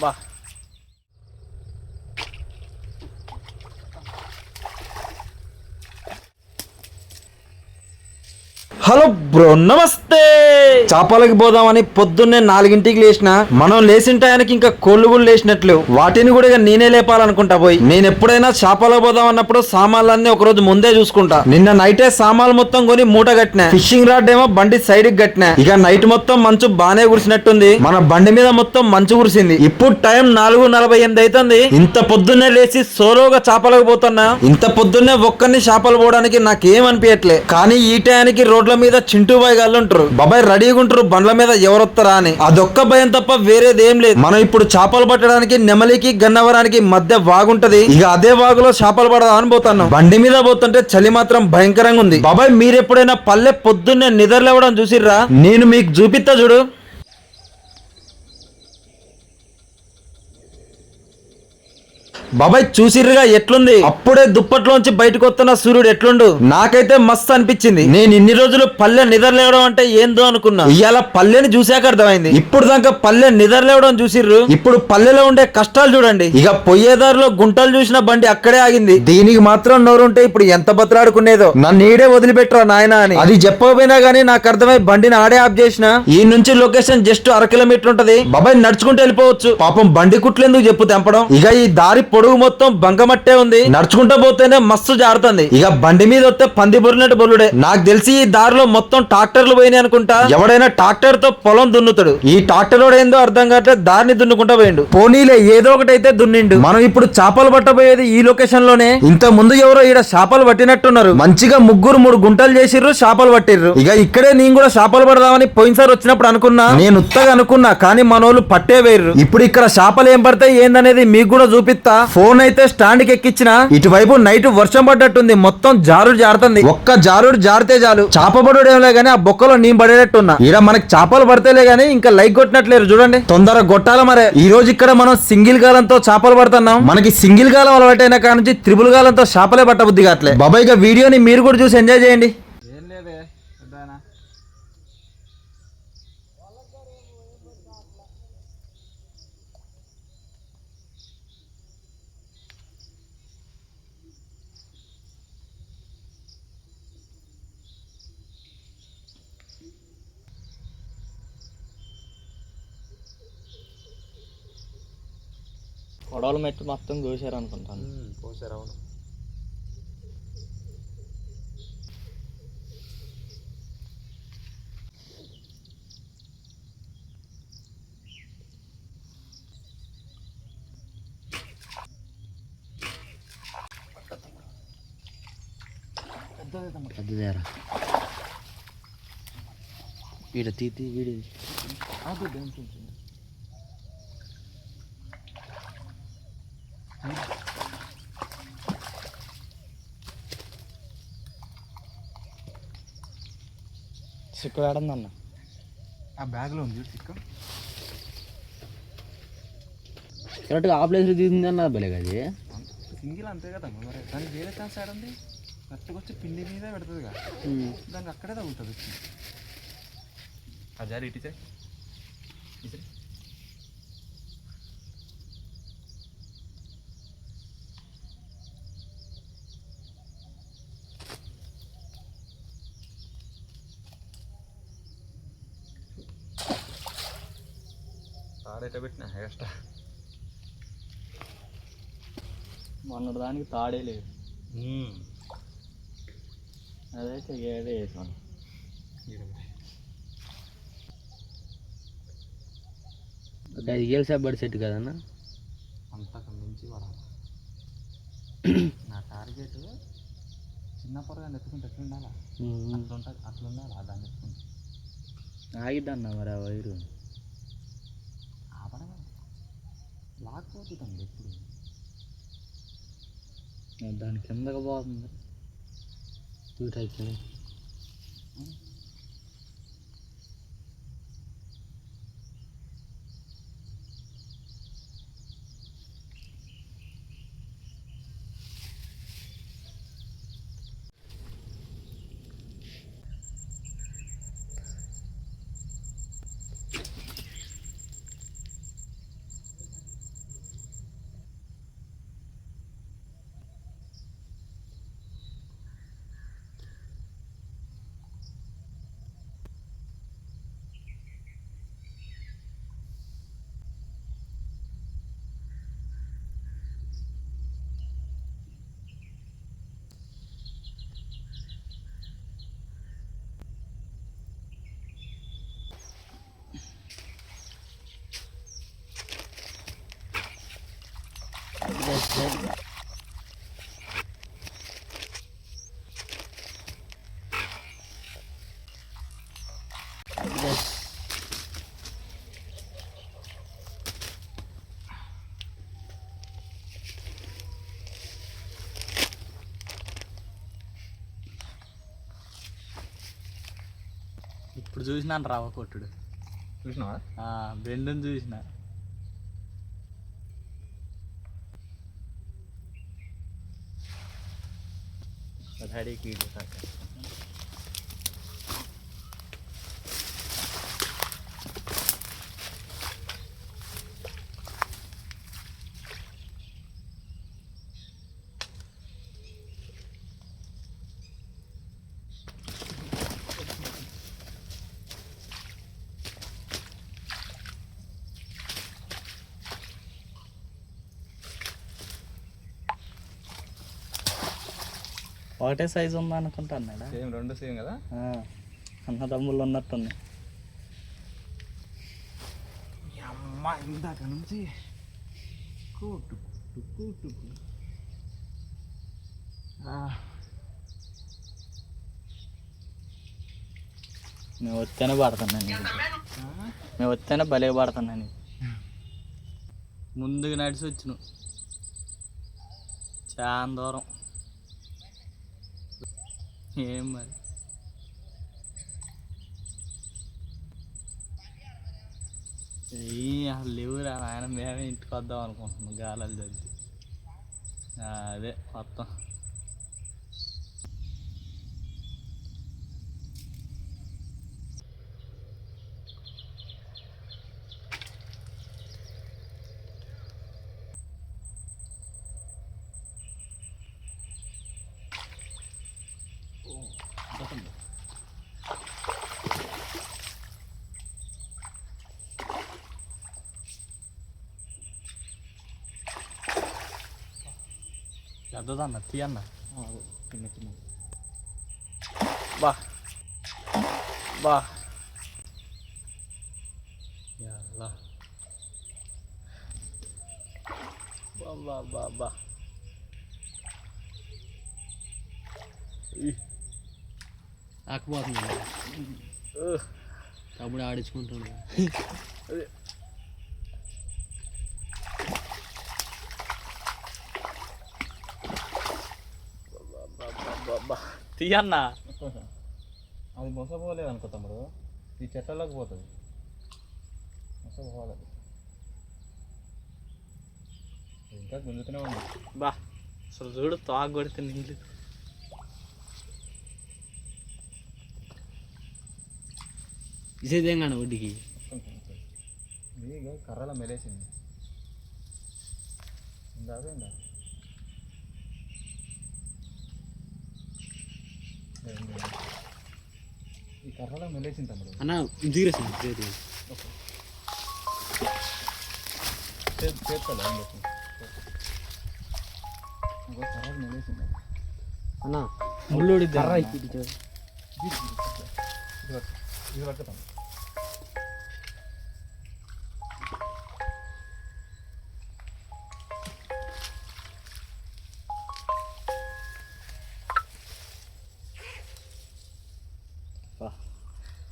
బా hello bro నమస్తే చేపలకి పోదామని పొద్దున్నే నాలుగింటికి లేచిన మనం లేచిన టయానికి ఇంకా కోళ్ళు కూడా లేచినట్లు వాటిని కూడా ఇక నేనే లేపాలనుకుంటా పోయి. నేను ఎప్పుడైనా చేపలకు పోదాం అన్నప్పుడు సామాన్లన్నీ ఒక రోజు ముందే చూసుకుంటా. నిన్న నైటే సామాన్లు మొత్తం కొని మూట కట్టిన. ఫిషింగ్ రాడ్ ఏమో బండి సైడ్కి కట్టిన. ఇక నైట్ మొత్తం మంచు బానే కురిసినట్టుంది. మన బండి మీద మొత్తం మంచు కురిసింది. ఇప్పుడు టైం నాలుగు నలభై ఎనిమిది అవుతుంది ఇంత పొద్దున్నే లేచి సోలోగా చేపలకు పోతున్నా. ఇంత పొద్దున్నే ఒక్కరిని చేపలు పోవడానికి నాకేం అనిపించట్లే కానీ ఈ టయానికి రోడ్ల మీద చింటూ బాయ్ గాళ్ళు ఉంటారు. బాబాయ్ రెడీగా ఉంటారు బండ్ల మీద ఎవరొస్తారా అని. అదొక్క భయం తప్ప వేరేది ఏం లేదు. మనం ఇప్పుడు చేపలు పట్టడానికి నెమలికి గన్నవరానికి మధ్య వాగుంటది. ఇక అదే వాగులో చేపలు పడదామని పోతున్నాం. బండి మీద పోతుంటే చలి మాత్రం భయంకరంగా ఉంది. బాబాయ్ మీరు ఎప్పుడైనా పల్లె పొద్దున్నే నిద్రలేవడం చూసిర్రా? నేను మీకు చూపిస్తా చూడు. బాబాయ్ చూసిర్రుగా ఎట్లుంది? అప్పుడే దుప్పట్లోంచి బయటకు వస్తున్న సూర్యుడు ఎట్లుండు? నాకైతే మస్తు అనిపించింది. నేను ఇన్ని రోజులు పల్లె నిద్రలేవడం అంటే ఏందో అనుకున్నా. ఇవాళ పల్లెని చూసాక అర్థమైంది. ఇప్పుడు దాకా పల్లె నిద్రలేవడం చూసిర్రు. ఇప్పుడు పల్లెలో ఉండే కష్టాలు చూడండి. ఇక పొయ్యేదారిలో గుంటలు చూసిన బండి అక్కడే ఆగింది. దీనికి మాత్రం నోరుంటే ఇప్పుడు ఎంత బతలాడుకునేదో. నన్ను ఈడే వదిలిపెట్టరా నాయన అని. అది చెప్పకపోయినా గానీ నాకు అర్థమై బండిని ఆడే ఆఫ్ చేసిన. ఈ నుంచి లొకేషన్ జస్ట్ అర కిలోమీటర్ ఉంటది. బాబాయ్ నడుచుకుంటూ వెళ్ళిపోవచ్చు. పాపం బండి కుట్లు ఎందుకు చెప్పు తెంపడం? ఇక ఈ దారి పొడుగు మొత్తం బంకమట్టే ఉంది. నడుచుకుంటూ పోతేనే మస్తు జారుతుంది. ఇక బండి మీద వస్తే పంది బొరినట్టు బొల్లుడే నాకు తెలిసి ఈ దారిలో మొత్తం ట్రాక్టర్లు పోయినాయి అనుకుంటా. ఎవడైనా ట్రాక్టర్తో పొలం దున్నుతాడు. ఈ ట్రాక్టర్ ఏందో అర్థం కావట్లేదు దారిని దున్నుకుంటా పోయిండు. పోనీలే ఏదో ఒకటి అయితే దున్నిండు. మనం ఇప్పుడు చేపలు పట్టబోయేది ఈ లొకేషన్లోనే ఇంత ముందు ఎవరో ఈడ చేపలు పట్టినట్టున్నారు. మంచిగా ముగ్గురు మూడు గుంటలు చేసిర్రు చేపలు పట్టిర్రు. ఇక ఇక్కడే నేను కూడా చేపలు పడదామని పోయినసారి వచ్చినప్పుడు అనుకున్నా. నేను ఉత్తగా అనుకున్నా కానీ మనోళ్ళు పట్టే వేర్రు. ఇప్పుడు ఇక్కడ చేపలు ఏం పడతాయి ఏందనేది మీకు కూడా చూపిస్తా. ఫోన్ అయితే స్టాండ్కి ఎక్కించిన ఇటువైపు నైట్ వర్షం పడ్డట్టుంది. మొత్తం జారుడు జారుతుంది. ఒక్క జారుడు జారితే చాలు. చాప పడుడు గానీ ఆ బొక్కలో నేను పడేటట్టున్నా. ఈడ మనకి చేపలు పడతలే గానీ ఇంకా లైక్ కొట్టినట్లేరు చూడండి. తొందర గొట్టాల మరే. ఈ రోజు ఇక్కడ మనం సింగిల్ గాలంతో చేపలు పడుతున్నాం. మనకి సింగిల్ గాలం అలవాటైన కాడ నుంచి త్రిబుల్ గాలంతో చేపలే పట్టబుద్ధి కావట్లే. బాబాయ్ ఇక వీడియోని మీరు కూడా చూసి ఎంజాయ్ చేయండి ఏం లేదే పెద్దాయన గొడవల మెట్టు మొత్తం కోసారు అనుకుంటాను పోసారు అవును పెద్దదేరా. వీడ తీతి వీడి సిక్కు వేడందన్న ఆ బ్యాగ్లో ఉంది చిక్క. కరెక్ట్గా ఆ ప్లేస్లో తీసింది అన్న బలే అది. సింగిల్ అంతే కదా మరి. దానికి వేరే ఛాన్స్ ఆడండి కరెక్ట్గా వచ్చి పిండి మీద పెడుతుంది కదా. దానికి అక్కడే తగులుతుంది. వచ్చి అజారి ఇటు తాడేట పెట్టిన ఎక్స్ట్రా మొన్నటి దానికి తాడే లేదు. అదైతే ఏదే వేసాను ఒక ఐదు గేలు సేపటి సెట్ కదన్నా? అంతకు మించి పడాలి నా టార్గెట్ చిన్న పొరగా ఎత్తుకుంటే ఎట్లా ఉండాలా అట్లా ఉంటుంది అట్లా ఉండాలి దాన్ని ఎత్తుకుంటే. ఆగిద్దన్న మరి ఆ వైరు. లాక్పోతుందండి ఎప్పుడు దాని కిందకి పోతుంది. టూ చూడైతే ఇప్పుడు చూసినాను రవ్వ కొట్టుడు. చూసినావా? బెండుని చూసిన. વધારે કીડ થશે ఒకటే సైజు ఉందా అనుకుంటా అన్నాడా సేమ్ రెండు సేమ్ కదా? ఆ, అన్నదమ్ములు ఉన్నట్టుంది ఈ అమ్మ ఇందాక నుంచి మేము వస్తేనే పడుతున్నా నీకు మేము వస్తేనే భలే పడుతున్నా నీకు ముందుకు నడిచి వచ్చిన చాలా దూరం. ఏం మరి? ఏయ్ అసలు లేవురా ఆయన మేమే ఇంటికి వద్దాం అనుకుంటున్నాం గాలాలు చదివి అదే మొత్తం. పెద్దదన్న తీయన్న చిన్న చిన్న బా బా యల్లా బా బా బా బా ఆకపోతుంది తమ్ముడు ఆడించుకుంటున్నాడు తీయన్న. అది మొసపోలేదు అనుకో తమ్ముడు. ఈ చెట్లలోకి పోతుంది. మొసపోలేదు ఇంకా గుంజుతూనే ఉంది. బా. అసలు చూడు తాగు కొడితే నీళ్ళు. ఇసేదేం కానీ వడ్డీకి ఇది కర్రల మెలేసింది. ఇందాక ఇందా ఈ కర్రలో మెలేసింది తమ్ముడు అన్న దిగిరేసింది చేతి చేతి చేస్తాడు ఏం చెప్పు ఇంకో కర్రలు మెలేసింది అన్న ముళ్ళోడి కర్ర ఇది ఇది పట్టు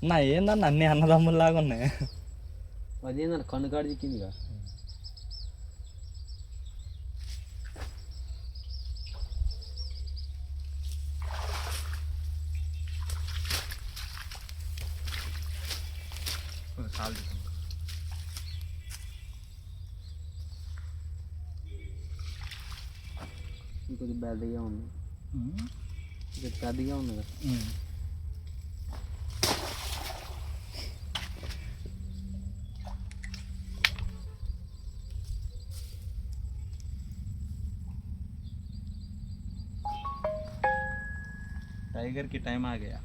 నా ఏందన్న అన్ని అన్నదమ్ముల్లాగా ఉన్నాయి అదేందన్న కన్ను కాడి చిక్కింది చాలు ఇంకొద్ది పెద్దగా ఉంది. ఇది పెద్దగా ఉంది కదా. टाइगर की टाइम आ गया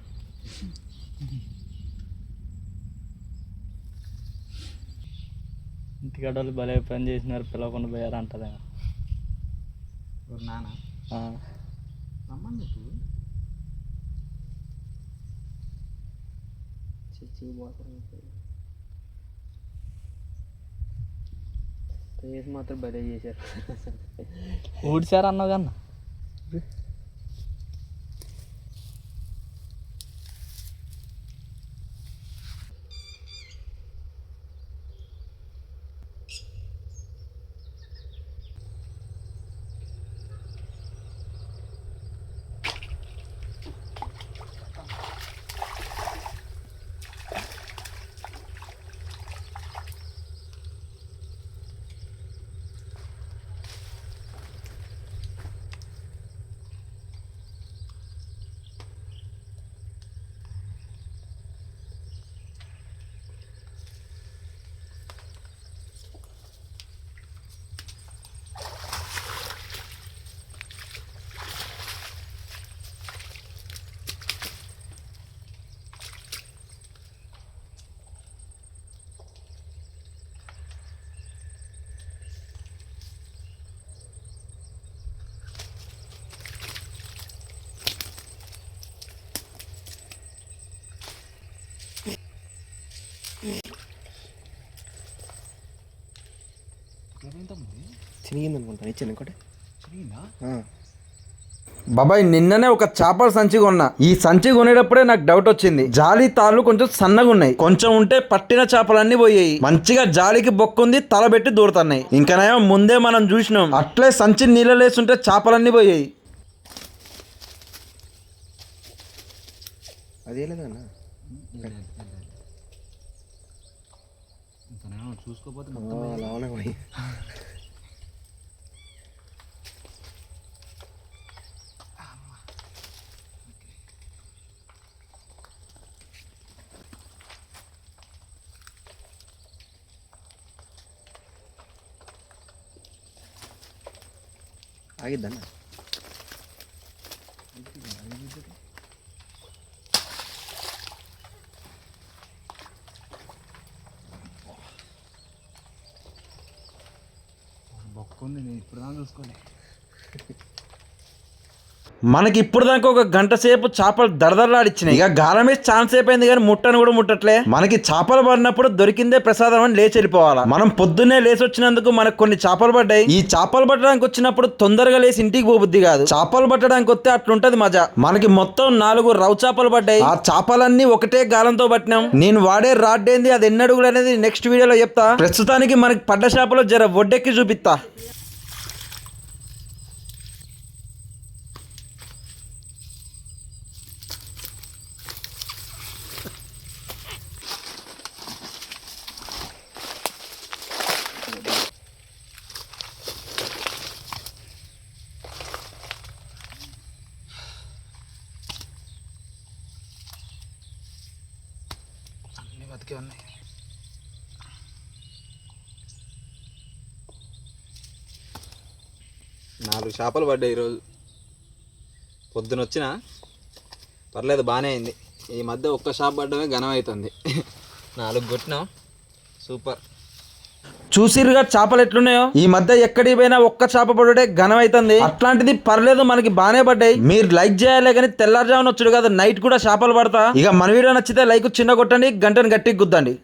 ఇంటికాడ వాళ్ళు భలే పని చేసినారు పిలవకుండా పోయారు అంటది और नाना రమ్మని చెప్పు చచ్చి పోతారు ఫేస్ మాత్రం భలే చేశారు ఊడిసారు అన్నావు కన్నా చినిగింది అనుకుంటా ఇచ్చాను ఇంకోటి. బాబాయ్ నిన్ననే ఒక చేపల సంచి కొన్నా. ఈ సంచి కొనేటప్పుడే నాకు డౌట్ వచ్చింది. జాలి తాళ్ళు కొంచెం సన్నగా ఉన్నాయి. కొంచెం ఉంటే పట్టిన చేపలన్నీ పోయాయి. మంచిగా జాలికి బొక్కుంది తల పెట్టి దూరుతున్నాయి. ఇంకనేమో ముందే మనం చూసినాం. అట్లే సంచి నీళ్ళలేస్తుంటే చేపలన్నీ పోయాయి. అదే లేదన్న చూసుకోపోతే ఆగిద్దన్న బొక్కుంది నేను ఇప్పుడు దాకా చూసుకోలేదు మనకి ఇప్పుడు దాకా ఒక గంట సేపు చేపలు దడదడలాడిచ్చినాయి. ఇక గాలం వేసి ఛాన్స్ అయిపోయింది కానీ ముట్టను కూడా ముట్టట్లే. మనకి చేపలు పడినప్పుడు దొరికిందే ప్రసాదం అని లేచి వెళ్ళిపోవాలా? మనం పొద్దున్నే లేచి వచ్చినందుకు మనకు కొన్ని చేపలు పడ్డాయి. ఈ చేపలు పట్టడానికి వచ్చినప్పుడు తొందరగా లేచి ఇంటికి పోబుద్ది కాదు. చేపలు పట్టడానికి వస్తే అట్లుంటది మజా. మనకి మొత్తం నాలుగు రవ్వు చేపలు పడ్డాయి. ఆ చేపలన్నీ ఒకటే గాలంతో పట్టినాం. నేను వాడే రాడ్ ఏంది? అది ఎన్ని అడుగులు అనేది నెక్స్ట్ వీడియోలో చెప్తా. ప్రస్తుతానికి మనకి పడ్డ చేపలు జర ఒడ్డెక్కి చూపిస్తా. అన్నీ ఉన్నాయి నాలుగు చేపలు పడ్డాయి ఈరోజు. పొద్దున వచ్చిన పర్లేదు బాగానే అయింది. ఈ మధ్య ఒక్క షాప్ పడ్డమే ఘనం అవుతుంది నాలుగు కొట్టినాం. సూపర్. చూసిరుగా చేపలు ఎట్లున్నాయో? ఈ మధ్య ఎక్కడికి పోయినా ఒక్క చేప పడుడే ఘనం అవుతుంది అట్లాంటిది పర్లేదు మనకి బానే పడ్డాయి. మీరు లైక్ చేయాలి కానీ తెల్లారుజామున వచ్చుడు కదా నైట్ కూడా చేపలు పడతా. ఇక మన వీడియో నచ్చితే లైక్ చిన్న కొట్టండి గంటను గట్టికి గుద్దండి.